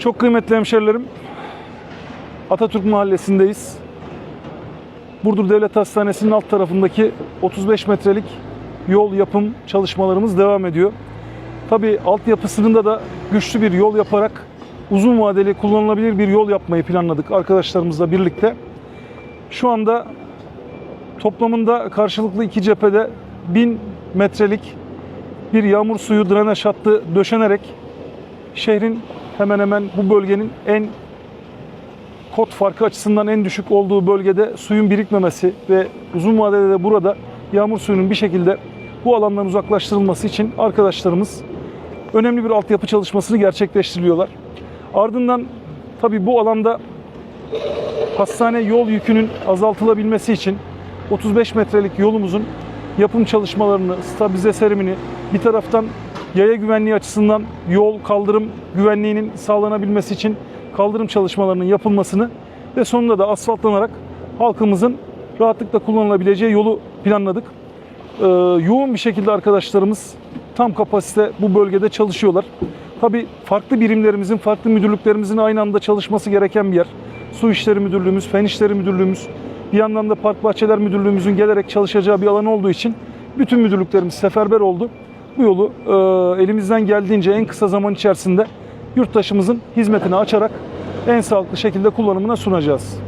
Çok kıymetli hemşerilerim, Atatürk Mahallesi'ndeyiz. Burdur Devlet Hastanesi'nin alt tarafındaki 35 metrelik yol yapım çalışmalarımız devam ediyor. Tabii altyapısında da güçlü bir yol yaparak uzun vadeli kullanılabilir bir yol yapmayı planladık arkadaşlarımızla birlikte. Şu anda toplamında karşılıklı iki cephede 1000 metrelik bir yağmur suyu drenaj hattı döşenerek şehrin hemen hemen bu bölgenin en kod farkı açısından en düşük olduğu bölgede suyun birikmemesi ve uzun vadede de burada yağmur suyunun bir şekilde bu alandan uzaklaştırılması için arkadaşlarımız önemli bir altyapı çalışmasını gerçekleştiriyorlar. Ardından tabii bu alanda hastane yol yükünün azaltılabilmesi için 35 metrelik yolumuzun yapım çalışmalarını, stabilize serimini bir taraftan yaya güvenliği açısından yol, kaldırım güvenliğinin sağlanabilmesi için kaldırım çalışmalarının yapılmasını ve sonunda da asfaltlanarak halkımızın rahatlıkla kullanılabileceği yolu planladık. Ee, yoğun bir şekilde arkadaşlarımız tam kapasite bu bölgede çalışıyorlar. Tabii farklı birimlerimizin, farklı müdürlüklerimizin aynı anda çalışması gereken bir yer. Su İşleri Müdürlüğümüz, Fen İşleri Müdürlüğümüz, bir yandan da Park Bahçeler Müdürlüğümüzün gelerek çalışacağı bir alan olduğu için bütün müdürlüklerimiz seferber oldu. Bu yolu e, elimizden geldiğince en kısa zaman içerisinde yurttaşımızın hizmetine açarak en sağlıklı şekilde kullanımına sunacağız.